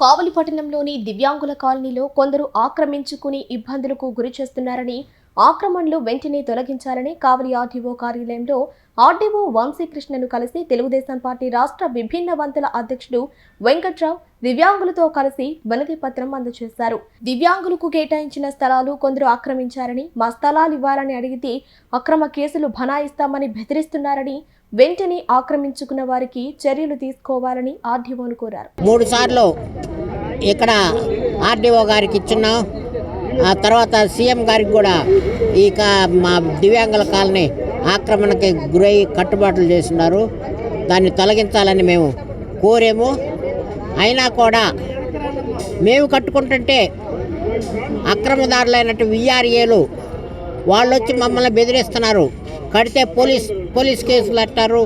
కావలిపట్టణంలోని దివ్యాంగుల కాలనీలో కొందరు ఆక్రమించుకుని ఇబ్బందులకు గురి చేస్తున్నారని ఆక్రమణలు వెంటనే తొలగించాలని కావలి ఆర్డీఓ కార్యాలయంలో ఆర్డీఓ వంశీకృష్ణను కలిసి తెలుగుదేశం పార్టీ రాష్ట్ర విభిన్న వంతుల అధ్యక్షుడు వెంకట్రావు దివ్యాంగులతో కలిసి వినతి పత్రం అందజేశారు. దివ్యాంగులకు కేటాయించిన స్థలాలు కొందరు ఆక్రమించారని మా స్థలాలు ఇవ్వాలని అడిగితే అక్రమ కేసులు బనాయిస్తామని బెదిరిస్తున్నారని వెంటనే ఆక్రమించుకున్న వారికి చర్యలు తీసుకోవాలని ఆర్డీఓను కోరారు. మూడు సార్లు ఇక్కడ ఆర్డీఓ గారికి ఇచ్చున్నాం. ఆ తర్వాత సీఎం గారికి కూడా ఇక మా దివ్యాంగుల కాలనీ ఆక్రమణకి గురై కట్టుబాట్లు చేస్తున్నారు. దాన్ని తొలగించాలని మేము కోరేము. అయినా కూడా మేము కట్టుకుంటుంటే అక్రమదారులైనట్టు విఆర్ఏలు వాళ్ళు వచ్చి మమ్మల్ని బెదిరిస్తున్నారు. కడితే పోలీస్ పోలీస్ కేసులు అంటారు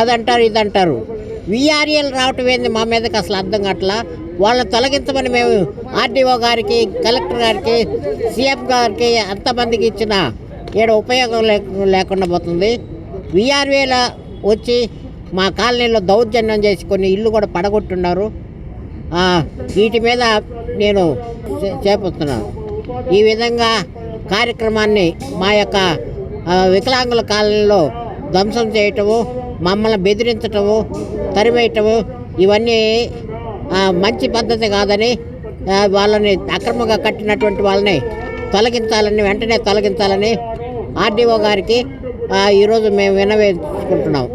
అదంటారు ఇదంటారు. విఆర్ఏలు రావటం ఏంది మా మీదకి అసలు అర్థం కావట్లా? వాళ్ళని తొలగించమని మేము ఆర్డీఓ గారికి కలెక్టర్ గారికి సీఎం గారికి అంతమందికి ఇచ్చిన ఈడ ఉపయోగం లేక లేకుండా పోతుంది. విఆర్ఏల వచ్చి మా కాలనీలో దౌర్జన్యం చేసి కొన్ని ఇల్లు కూడా పడగొట్టున్నారు. వీటి మీద నేను చే- చేపడుతున్నాను ఈ విధంగా కార్యక్రమాన్ని మా యొక్క వికలాంగుల కాలనీలో ధ్వంసం చేయటము మమ్మల్ని బెదిరించటము తరివేయటము ఇవన్నీ మంచి పద్ధతి కాదని వాళ్ళని అక్రమంగా కట్టినటువంటి వాళ్ళని తొలగించాలని వెంటనే తొలగించాలని ఆర్డీఓ గారికి ఈరోజు మేము వినవేసుకుంటున్నాం